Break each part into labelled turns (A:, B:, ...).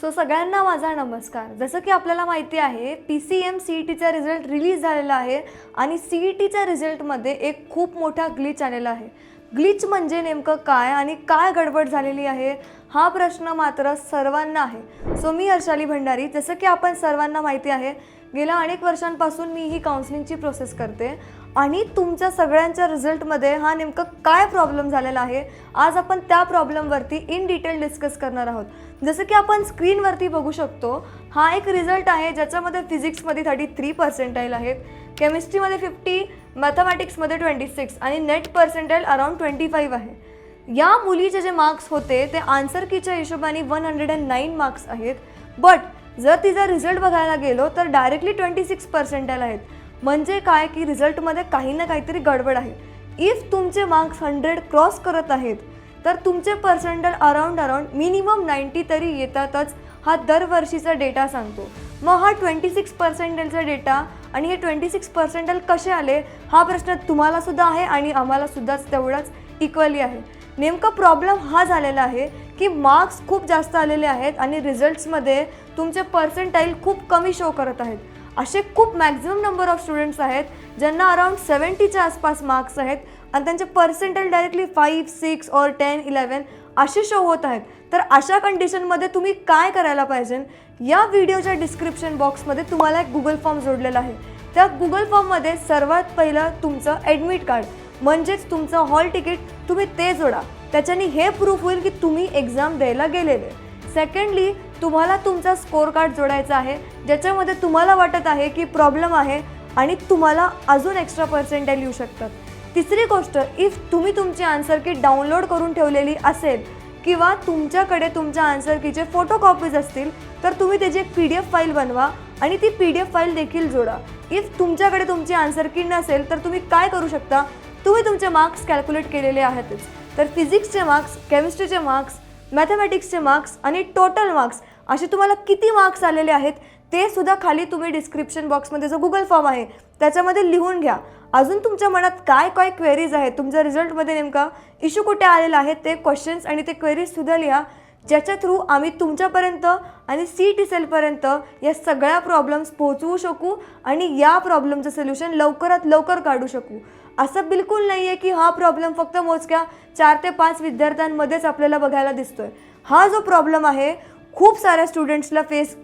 A: So सगळ्यांना माझा नमस्कार. जसं की आपल्याला माहिती आहे P C M C E टीचा रिझल्ट रिलीज झालेला आहे आणि सी ई टीच्या रिझल्टमध्ये एक खूप मोठा ग्लिच आलेला आहे. ग्लिच म्हणजे नेमकं काय आणि काय गडबड झालेली आहे हा प्रश्न मात्र सर्वांना आहे. सो मी हर्षाली भंडारी. जसं की आपण सर्वांना माहिती आहे गेल्या अनेक वर्षांपासून मी ही काउन्सिलिंगची प्रोसेस करते. आणि तुमच्या सगळ्यांच्या रिझल्टमध्ये हा नेमकं काय प्रॉब्लेम झालेला आहे? आज आपण त्या प्रॉब्लेमवरती इन डिटेल डिस्कस करणार आहोत. जसं की आपण स्क्रीनवरती बघू शकतो हा एक रिझल्ट आहे ज्याच्यामध्ये फिजिक्समध्ये थर्टी थ्री पर्सेंटाईल आहेत केमिस्ट्रीमध्ये फिफ्टी मॅथमॅटिक्समध्ये ट्वेंटी सिक्स आणि net percentile around twenty five आहे. या मुलीचे जे मार्क्स होते ते आन्सर कीच्या हिशोबाने one hundred and nine marks आहेत. बट जर तिचा रिझल्ट बघायला गेलो तर डायरेक्टली ट्वेंटी सिक्स पर्सेंटाईल आहेत. म्हणजे काय की रिझल्टमध्ये काही ना काहीतरी गडबड आहे. इफ तुमचे मार्क्स हंड्रेड क्रॉस करत आहेत तर तुमचे percentage around around minimum ninety तरी येतातच हा दरवर्षीचा डेटा सांगतो. मग हा ट्वेंटी सिक्स पर्सेंटेजचा डेटा आणि हे ट्वेंटी सिक्स पर्सेंटेज कसे आले हा प्रश्न तुम्हालासुद्धा आहे आणि आम्हालासुद्धाच तेवढाच इक्वली आहे. नेमका प्रॉब्लेम हा झालेला आहे की मार्क्स खूप जास्त आलेले आहेत आणि रिझल्ट्समध्ये तुमचे पर्सेंटाईल खूप कमी शो करत आहेत. असे खूप मॅक्झिमम नंबर ऑफ स्टुडंट्स आहेत ज्यांना अराउंड सेवन्टीच्या आसपास मार्क्स आहेत आणि त्यांचे पर्सेंटेज डायरेक्टली फाईव्ह सिक्स और टेन इलेवन असे शो होत आहेत. तर अशा कंडिशनमध्ये तुम्ही काय करायला पाहिजे? या व्हिडिओच्या डिस्क्रिप्शन बॉक्समध्ये तुम्हाला एक गुगल फॉर्म जोडलेला आहे. त्या गुगल फॉर्ममध्ये सर्वात पहिलं तुमचं ॲडमिट कार्ड म्हणजेच तुमचं हॉल तिकीट तुम्ही ते जोडा. त्याच्याने हे प्रूफ होईल की तुम्ही एक्झाम द्यायला गेलेले. सेकंडली तुम्हाला तुमचा स्कोर कार्ड जोडायचा आहे ज्याच्यामध्ये तुम्हाला वाटत आहे की प्रॉब्लेम आहे आणि तुम्हाला अजून एक्स्ट्रा पर्सेंटेज येऊ शकतात. तिसरी गोष्ट इफ तुम्ही तुमची आन्सर की डाउनलोड करून ठेवलेली असेल किंवा तुमच्याकडे तुमच्या आन्सर कीचे फोटो कॉपीज असतील तर तुम्ही त्याची एक पी डी एफ फाईल बनवा आणि ती पी डी एफ फाईल देखील जोडा. इफ तुमच्याकडे तुमची आन्सर की नसेल तर तुम्ही काय करू शकता? तुम्ही तुमचे मार्क्स कॅल्क्युलेट केलेले आहेतच. तर फिजिक्सचे मार्क्स केमिस्ट्रीचे मार्क्स मॅथमॅटिक्सचे मार्क्स आणि टोटल मार्क्स असे तुम्हाला किती मार्क्स आलेले आहेत ते सुद्धा खाली तुम्ही डिस्क्रिप्शन बॉक्समध्ये जो गुगल फॉर्म आहे त्याच्यामध्ये लिहून घ्या. अजून तुमच्या मनात काय काय क्वेरीज आहेत तुमच्या रिझल्टमध्ये नेमका इश्यू कुठे आलेला आहे ते क्वेश्चन्स आणि ते क्वेरीजसुद्धा लिहा ज्याच्या थ्रू आम्ही तुमच्यापर्यंत आणि सी टी सेलपर्यंत या सगळ्या प्रॉब्लेम्स पोहोचवू शकू आणि या प्रॉब्लेमचं सोल्युशन लवकरात लवकर काढू शकू. असं बिलकुल नाही आहे की हा प्रॉब्लेम फक्त मोजक्या चार ते पाच विद्यार्थ्यांमध्येच आपल्याला बघायला दिसतोय. हा जो प्रॉब्लेम आहे खूप साऱ्या स्टुडंट्सला फेस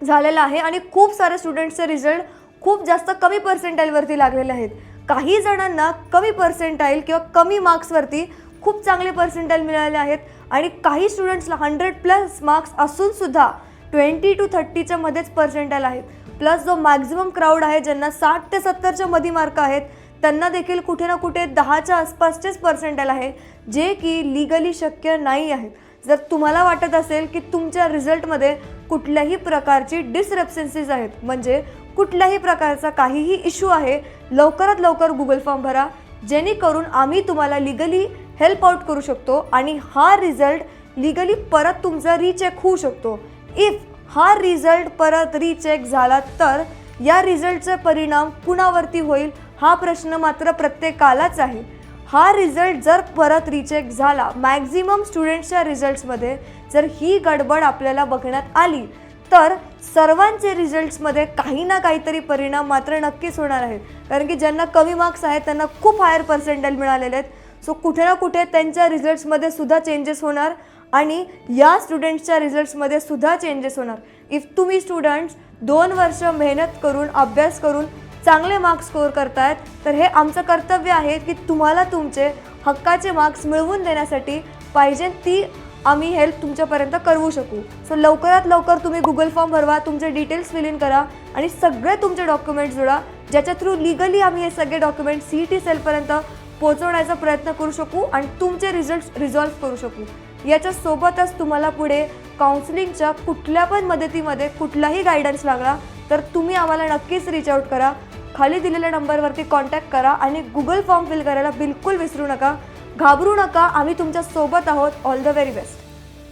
A: झालेला आहे आणि खूप साऱ्या स्टुडंट्सचे रिझल्ट खूप जास्त कमी पर्सेंटाईलवरती लागलेले आहेत. काही जणांना कमी पर्सेंटाईल किंवा कमी मार्क्सवरती खूप चांगले पर्सेंटाईल मिळाले आहेत आणि काही स्टुडंट्सला हंड्रेड प्लस मार्क्स असूनसुद्धा ट्वेंटी टू थर्टीच्या मध्येच पर्सेंटाईल आहेत. प्लस जो मॅक्झिमम क्राऊड आहे ज्यांना साठ ते सत्तरच्या मध्ये मार्क आहेत त्यांना देखील कुठे ना कुठे दहाच्या आसपासचेच पर्सेंटाईल आहे जे की लिगली शक्य नाही आहेत जर तुम्हाला वाटत असेल की तुमच्या रिझल्टमध्ये कुठल्याही प्रकारची डिसरेप्सेन्सीज आहेत म्हणजे कुठल्याही प्रकारचा काहीही इश्यू आहे लवकरात लवकर गुगल फॉर्म भरा जेणेकरून आम्ही तुम्हाला लिगली हेल्प आउट करू शकतो आणि हा रिझल्ट लिगली परत तुमचा रिचेक होऊ शकतो. इफ हा रिझल्ट परत रिचेक झाला तर या रिझल्टचे परिणाम कुणावरती होईल? हा प्रश्न मात्र प्रत्येकालाच आहे. हा रिझल्ट जर परत रिचेक झाला मॅक्झिमम स्टुडंट्सच्या रिझल्ट्समध्ये जर ही गडबड आपल्याला बघण्यात आली तर सर्वांचे रिझल्ट्समध्ये काही ना काहीतरी परिणाम मात्र नक्कीच होणार आहेत कारण की ज्यांना कमी मार्क्स आहेत त्यांना खूप हायर पर्सेंटेज मिळालेले आहेत. सो कुठे ना कुठे त्यांच्या रिझल्ट्समध्ये सुद्धा चेंजेस होणार आणि या स्टुडंट्सच्या रिझल्ट्समध्ये सुद्धा चेंजेस होणार. इफ तुम्ही स्टुडंट्स दोन वर्ष मेहनत करून अभ्यास करून चांगले मार्क्स स्कोअर करतायत तर हे आमचं कर्तव्य आहे की तुम्हाला तुमचे हक्काचे मार्क्स मिळवून देण्यासाठी पाहिजे ती आम्ही हेल्प तुमच्यापर्यंत करू शकू. सो लवकरात लवकर तुम्ही गुगल फॉर्म भरवा तुमचे डिटेल्स फिल इन करा आणि सगळे तुमचे डॉक्युमेंट्स जोडा ज्याच्या थ्रू लिगली आम्ही हे सगळे डॉक्युमेंट सी टी सेलपर्यंत पोहोचवण्याचा प्रयत्न करू शकू आणि तुमचे रिझल्ट रिझॉल्व्ह करू शकू. याच्यासोबतच तुम्हाला पुढे काउन्सिलिंगच्या कुठल्या पण मदतीमध्ये कुठलाही गायडन्स लागला तर तुम्ही आम्हाला नक्कीच रीच आउट करा. खाली दिलेल्या नंबरवरती कॉन्टॅक्ट करा आणि गुगल फॉर्म फिल करायला बिलकुल विसरू नका. घाबरू नका. आम्ही तुमच्यासोबत आहोत. All the very best